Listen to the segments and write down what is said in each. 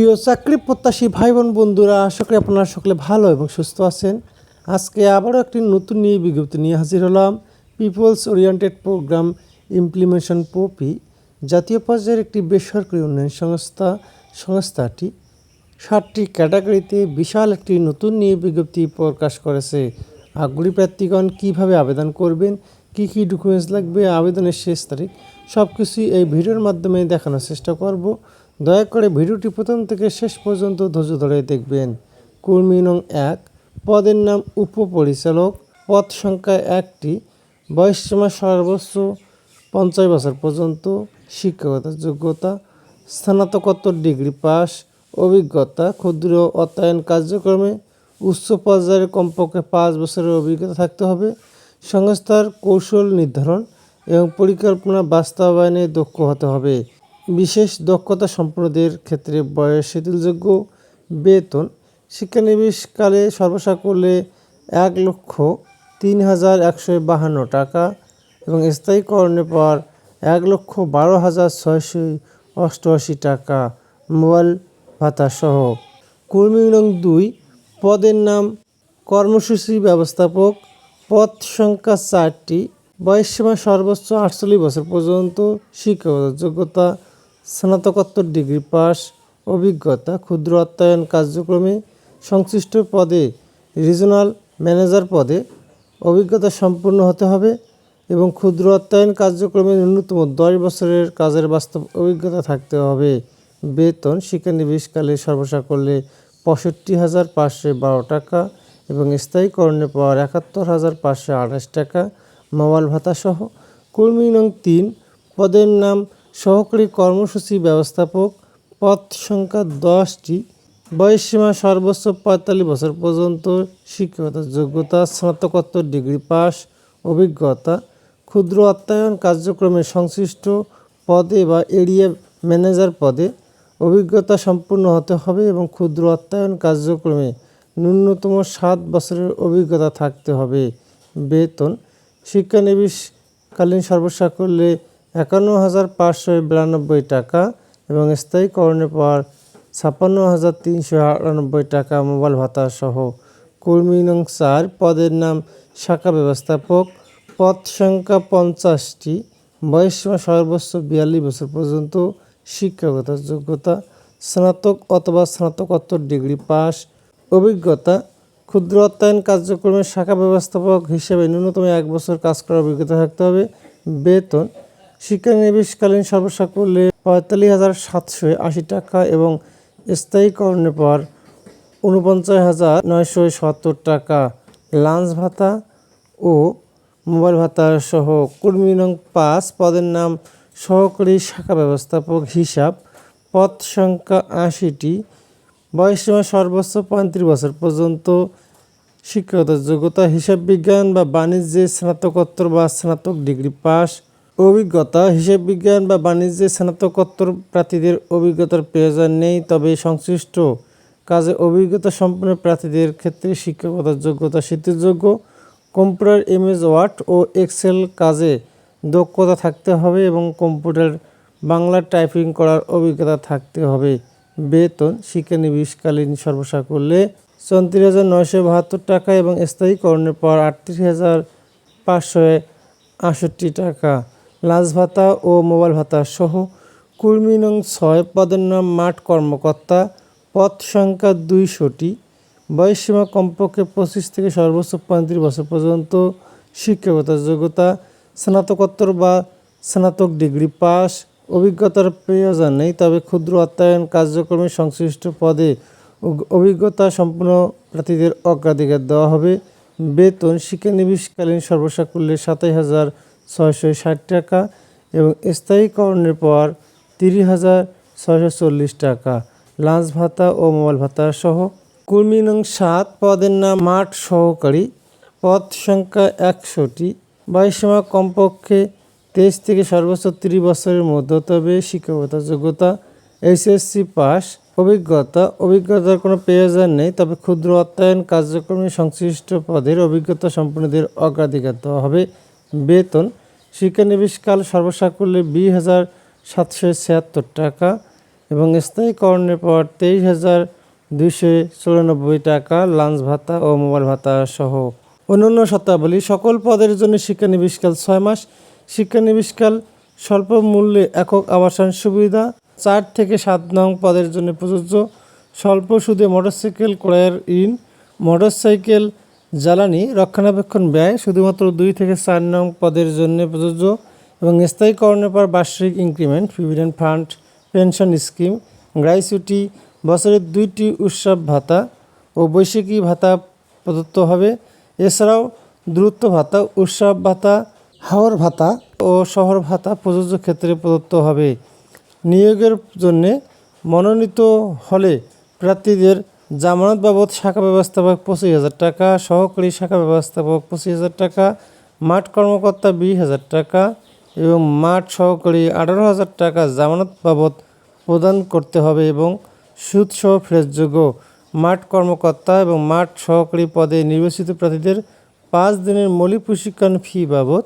প্রিয় চাকরি প্রত্যাশী ভাই বোন বন্ধুরা, আশা করি আপনারা সকলে ভালো এবং সুস্থ আছেন। আজকে আবারও একটি নতুন নিয়ে বিজ্ঞপ্তি নিয়ে হাজির হলাম peoples oriented programme implementation POPI জাতীয় পর্যায়ের একটি বেসরকারি উন্নয়ন সংস্থা, সংস্থাটি। ষাটটি ক্যাটাগরিতে বিশাল একটি নতুন নিয়ে বিজ্ঞপ্তি প্রকাশ করেছে। আগ্রহী প্রার্থীগণ, কীভাবে আবেদন করবেন? কী কী ডকুমেন্টস লাগবে? আবেদনের শেষ তারিখ? সব কিছুই এই ভিডিওর মাধ্যমে দেখানোর চেষ্টা করব। দয়া করে ভিডিওটি প্রথম থেকে শেষ পর্যন্ত ধৈর্য ধরে দেখবেন। কর্মী নং এক, পদের নাম উপপরিচালক। পদ সংখ্যা একটি বয়সসীমা সর্বোচ্চ পঞ্চাশ বছর পর্যন্ত, শিক্ষাগত যোগ্যতা, স্নাতকোত্তর ডিগ্রি পাস, অভিজ্ঞতা, ক্ষুদ্র অর্থায়ন কার্যক্রমে উচ্চ পর্যায়ের কমপক্ষে পাঁচ বছরের অভিজ্ঞতা থাকতে হবে। সংস্থার কৌশল নির্ধারণ এবং পরিকল্পনা বাস্তবায়নে দক্ষ হতে হবে। বিশেষ দক্ষতা সম্পন্নদের ক্ষেত্রে বয়স, শিথিলযোগ্য বেতন, শিক্ষানবিশকালে সর্বসা করলে এক লক্ষ তিন হাজার একশো বাহান্ন টাকা এবং স্থায়ীকরণের পর এক লক্ষ বারো হাজার ছয়শো অষ্টআশি টাকা মোবাইল ভাতা সহ কর্মী নং দুই, পদের নাম কর্মসূচি ব্যবস্থাপক, পদ সংখ্যা চারটি, বয়সসীমা সর্বোচ্চ আটচল্লিশ বছর পর্যন্ত, শিক্ষাগত যোগ্যতা স্নাতকোত্তর ডিগ্রি পাস, অভিজ্ঞতা, ক্ষুদ্র অর্থায়ন কার্যক্রমে সংশ্লিষ্ট পদে রিজনাল ম্যানেজার পদে অভিজ্ঞতা সম্পূর্ণ হতে হবে এবং ক্ষুদ্র অর্থায়ন কার্যক্রমে ন্যূনতম দশ বছরের কাজের বাস্তব অভিজ্ঞতা থাকতে হবে। বেতন শিক্ষানবিশকালে সর্বসা করলে পঁয়ষট্টি হাজার পাঁচশো বারো টাকা এবং স্থায়ীকরণের পর একাত্তর হাজার পাঁচশো আঠাশ টাকা মোবাইল ভাতাসহ কর্মী নং তিন পদের নাম সহকারী কর্মসূচি ব্যবস্থাপক, পদ সংখ্যা দশটি বয়সসীমা সর্বোচ্চ পঁয়তাল্লিশ বছর পর্যন্ত, শিক্ষাগত যোগ্যতা, স্নাতকোত্তর ডিগ্রি পাস, অভিজ্ঞতা, ক্ষুদ্র অর্থায়ন কার্যক্রমে সংশ্লিষ্ট পদে বা এরিয়া ম্যানেজার পদে, অভিজ্ঞতা সম্পূর্ণ হতে হবে এবং ক্ষুদ্র অর্থায়ন কার্যক্রমে ন্যূনতম সাত বছরের অভিজ্ঞতা থাকতে হবে। বেতন, শিক্ষানবিশকালীন সর্বসা করলে একান্ন হাজার পাঁচশো বিরানব্বই টাকা এবং স্থায়ীকরণের পর ছাপ্পান্ন হাজার তিনশো আটানব্বই টাকা মোবাইল ভাতা সহ কর্মী নং চার পদের নাম শাখা ব্যবস্থাপক পদ সংখ্যা পঞ্চাশটি বয়সসীমা সর্বোচ্চ বিয়াল্লিশ বছর পর্যন্ত, শিক্ষাগত যোগ্যতা, স্নাতক অথবা স্নাতকোত্তর ডিগ্রি পাস, অভিজ্ঞতা, ক্ষুদ্র অর্থায়ন কার্যক্রমের শাখা ব্যবস্থাপক হিসেবে ন্যূনতম এক বছর কাজ করার অভিজ্ঞতা থাকতে হবে, বেতন শিক্ষানবিশকালীন সর্বসা করলে পঁয়তাল্লিশ হাজার সাতশো আশি টাকা এবং স্থায়ীকরণের পর উনপঞ্চাশ হাজার নয়শো সত্তর টাকা লাঞ্চ ভাতা ও মোবাইল ভাতা সহ কর্মী নং পাঁচ পদের নাম সহকারী শাখা ব্যবস্থাপক হিসাব পদ সংখ্যা আশিটি। বয়সসীমা সর্বোচ্চ পঁয়ত্রিশ বছর পর্যন্ত। শিক্ষাগত যোগ্যতা হিসাব বিজ্ঞান বা বাণিজ্যে স্নাতকোত্তর বা স্নাতক ডিগ্রি পাস। অভিজ্ঞতা হিসেব বিজ্ঞান বা বাণিজ্যে স্নাতকোত্তর প্রার্থীদের অভিজ্ঞতার প্রয়োজন নেই, তবে সংশ্লিষ্ট কাজে অভিজ্ঞতা সম্পন্ন প্রার্থীদের ক্ষেত্রে শিক্ষকতার যোগ্যতা শিথিলযোগ্য কম্পিউটার, ইমেজ, ওয়ার্ড ও এক্সেল কাজে দক্ষতা থাকতে হবে এবং কম্পিউটার বাংলা টাইপিং করার অভিজ্ঞতা থাকতে হবে। বেতন, শিক্ষানবিশকালীন সর্বসা করলে চৌত্রিশ হাজার নয়শো বাহাত্তর টাকা এবং স্থায়ীকরণের পর আটত্রিশ হাজার পাঁচশো আটষট্টি টাকা। লাঞ্চ ভাতা ও মোবাইল ভাতা সহ কর্মী নং ছয় পদের নাম মাঠ কর্মকর্তা পদ সংখ্যা দুইশোটি বয়সসীমা কমপক্ষে পঁচিশ থেকে সর্বোচ্চ পঁয়ত্রিশ বছর পর্যন্ত, শিক্ষাগত যোগ্যতা, স্নাতকোত্তর বা স্নাতক ডিগ্রি পাস, অভিজ্ঞতার প্রয়োজন নেই, তবে ক্ষুদ্র অর্থায়ন কার্যক্রমে সংশ্লিষ্ট পদে অভিজ্ঞতা সম্পন্ন প্রার্থীদের অগ্রাধিকার দেওয়া হবে। বেতন শিক্ষানিবিশকালীন সর্বসা করলে সাতাশ হাজার ছয়শো ষাট টাকা এবং স্থায়ীকরণের পর তিরিশ হাজার ছয়শো চল্লিশ টাকা। লাঞ্চ ভাতা ও মোবাইল ভাতা সহ কর্মী নং সাত পদের নাম মাঠ সহকারী। পদ সংখ্যা একশোটি। বয়সীমা কমপক্ষে তেইশ থেকে সর্বোচ্চ ত্রিশ বছরের মধ্যে, তবে শিক্ষকতা যোগ্যতা এইচএসসি পাস। অভিজ্ঞতা, অভিজ্ঞতার কোনো প্রয়োজন নেই, তবে ক্ষুদ্র অর্থায়ন কার্যক্রমে সংশ্লিষ্ট পদের অভিজ্ঞতা সম্পন্নদের অগ্রাধিকার দেওয়া হবে। বেতন, শিক্ষানবিশকাল সর্বসা করলে বিশ হাজার সাতশো ছিয়াত্তর টাকা এবং স্থায়ীকরণের পর তেইশ হাজার দুইশো চুরানব্বই টাকা লাঞ্চ ভাতা ও মোবাইল ভাতা সহ অন্যান্য শর্তাবলী। সকল পদের জন্য শিক্ষানবিশকাল ছয় মাস। শিক্ষানবিশকাল স্বল্প মূল্যে একক আবাসন সুবিধা। চার থেকে সাত নং পদের জন্য প্রযোজ্য। স্বল্প সুদে মোটরসাইকেল ক্রয়ের ঋণ। মোটরসাইকেল জ্বালানি রক্ষণাবেক্ষণ ব্যয় শুধুমাত্র দুই থেকে চার নং পদের জন্য প্রযোজ্য এবং স্থায়ীকরণের পর বার্ষিক increment provident fund pension scheme gratuity বছরের দুইটি উৎসব ভাতা ও বৈশাখী ভাতা প্রদত্ত হবে। এছাড়াও দূরত্ব ভাতা, উৎসব ভাতা, হাওর ভাতা ও শহর ভাতা প্রযোজ্য ক্ষেত্রে প্রদত্ত হবে। নিয়োগের জন্যে মনোনীত হলে প্রার্থীদের জামানত বাবদ শাখা ব্যবস্থাপক পঁচিশ হাজার টাকা, সহকারী শাখা ব্যবস্থাপক পঁচিশ হাজার টাকা, মাঠ কর্মকর্তা বিশ হাজার টাকা এবং মাঠ সহকারী আঠারো হাজার টাকা জামানত বাবদ প্রদান করতে হবে এবং সুদসহ ফেরতযোগ্য মাঠ কর্মকর্তা এবং মাঠ সহকারী পদে নির্বাচিত প্রার্থীদের পাঁচ দিনের মৌলিক প্রশিক্ষণ ফি বাবদ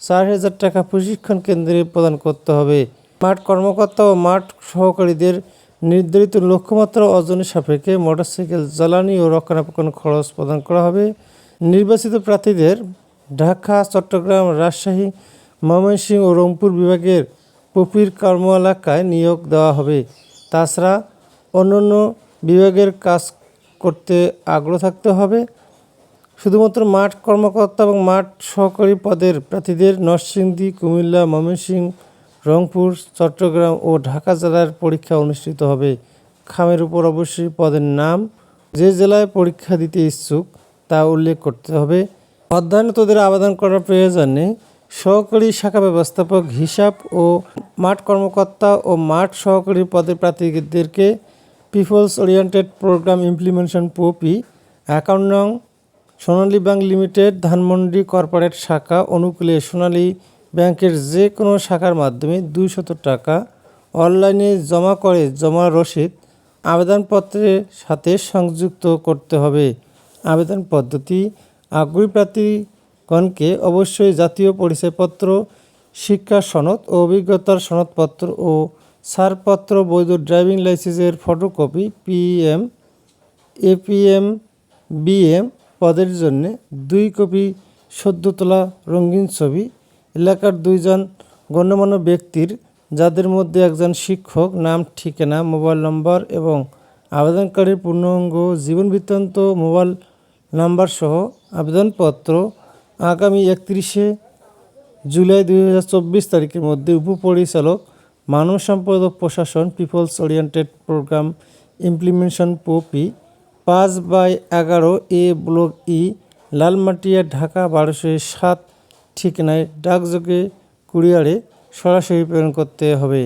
চার হাজার টাকা প্রশিক্ষণ কেন্দ্রে প্রদান করতে হবে। মাঠ কর্মকর্তা ও মাঠ সহকারীদের নির্ধারিত লক্ষ্যমাত্রা অর্জনের সাপেক্ষে মোটরসাইকেল জ্বালানি ও রক্ষণাবেক্ষণ খরচ প্রদান করা হবে। নির্বাচিত প্রার্থীদের ঢাকা, চট্টগ্রাম, রাজশাহী, ময়মনসিংহ ও রংপুর বিভাগের পপির কর্ম এলাকায় নিয়োগ দেওয়া হবে। তাছাড়া অন্যান্য বিভাগের কাজ করতে আগ্রহ থাকতে হবে। শুধুমাত্র মাঠ কর্মকর্তা এবং মাঠ সহকারী পদের প্রার্থীদের নরসিংদী, কুমিল্লা, ময়মনসিংহ রংপুর, চট্টগ্রাম ও ঢাকা জেলার পরীক্ষা অনুষ্ঠিত হবে। খামের উপর অবশ্যই পদের নাম। যে জেলায় পরীক্ষা দিতে ইচ্ছুক তা উল্লেখ করতে হবে। অধ্যয়নতদের আবেদন করার প্রয়োজন সহকারী শাখা ব্যবস্থাপক হিসাব ও মাঠ কর্মকর্তা ও মাঠ সহকারী পদে প্রার্থীদেরকে peoples oriented programme implementation POPI account নং Sonali bank limited, Dhanmondi corporate শাখা, অনুকূলে সোনালী ব্যাংকের যে কোনো শাখার মাধ্যমে দুইশত টাকা অনলাইনে জমা করে জমা রসিদ আবেদনপত্রের সাথে সংযুক্ত করতে হবে। আবেদন পদ্ধতি আগ্রহী প্রার্থীগণকে অবশ্যই জাতীয় পরিচয়পত্র, শিক্ষা সনদ ও অভিজ্ঞতার সনদপত্র ও ছাড়পত্র, বৈধ ড্রাইভিং লাইসেন্সের ফটোকপি, পিএম, এপিএম, বিএম পদের জন্য দুই কপি সদ্য তোলা রঙিন ছবি এলাকার দুইজন গণ্যমান্য ব্যক্তির, যাদের মধ্যে একজন শিক্ষক, নাম, ঠিকানা, মোবাইল নম্বর এবং আবেদনকারীর পূর্ণাঙ্গ জীবন বৃত্তান্ত, মোবাইল নাম্বার সহ আবেদনপত্র আগামী একত্রিশে জুলাই দুই হাজার চব্বিশ তারিখের মধ্যে উপপরিচালক, মানব সম্পদ প্রশাসন people's oriented programme implementation POPI, পাঁচ বাই এগারো A block E, Lalmatia, Dhaka বারোশো সাত ঠিকানায় ডাকযোগে কুরিয়ারে সরাসরি প্রেরণ করতে হবে।